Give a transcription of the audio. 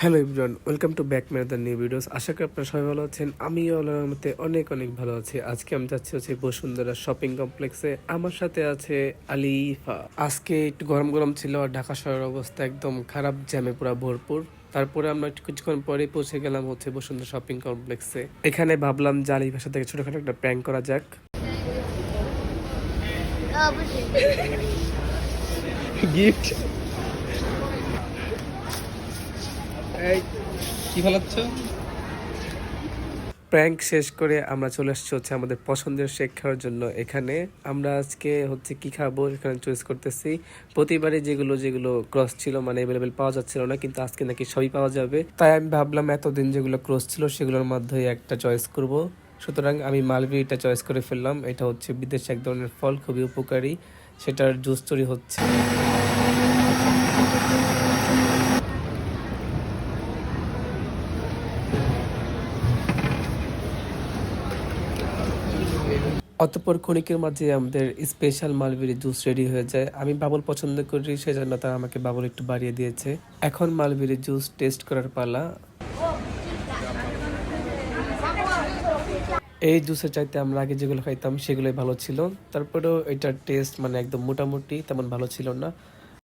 Hello Ibran welcome to back the new videos. আশা করি আপনারা সবাই ভালো আছেন আমিও আল্লাহর মতে অনেক অনেক ভালো আছি। আজকে আমি যাচ্ছি হচ্ছে বসুন্ধরা শপিং কমপ্লেক্সে। আমার সাথে আছে আলিফা আজকে একটু গরম গরম ছিল আর ঢাকা শহরের অবস্থা একদম খারাপ জ্যামে পুরো ভরপুর। তারপরে আমরা একটু কিছুক্ষণ পরে পৌঁছে গেলাম হচ্ছে বসুন্ধরা শপিং কমপ্লেক্সে। এখানে ভাবলাম যে আলিফার সাথে ছোটখাটো একটা প্র্যাঙ্ক করা যাক। গিফট কি ফেলাচ্ছ? প্র্যাঙ্ক শেষ করে আমরা চলে আসছি হচ্ছে আমাদের পছন্দের শেক খাওয়ার জন্য। এখানে আমরা আজকে হচ্ছে কি খাব এখানে চয়েস করতেছি। প্রতিবারে যেগুলো যেগুলো ক্রস ছিল মানে অ্যাভেলেবেল পাওয়া যাচ্ছিল না, কিন্তু আজকে নাকি সবই পাওয়া যাবে। তাই আমি ভাবলাম এতদিন যেগুলো ক্রস ছিল সেগুলোর মধ্যে একটা চয়েস করব। সুতরাং আমি মালবেরিটা চয়েস করে ফেললাম। এটা হচ্ছে বিদেশে এক ধরনের ফল, খুবই উপকারী। সেটার জুস তৈরি হচ্ছে। অতপর ক্ষণিকের মাঝে আমাদের স্পেশাল মালবেরি জুস রেডি হয়ে যায়। আমি বাবুল পছন্দ করি, সেজন্য তারা আমাকে বাবুল একটু বাড়িয়ে দিয়েছে। এখন মালবেরি জুস টেস্ট করার পালা। এই জুসের চাইতে আমরা আগে যেগুলো খাইতাম, সেগুলোই ভালো ছিল। তারপরেও এটার টেস্ট মানে একদম মোটামুটি তেমন ভালো ছিল না।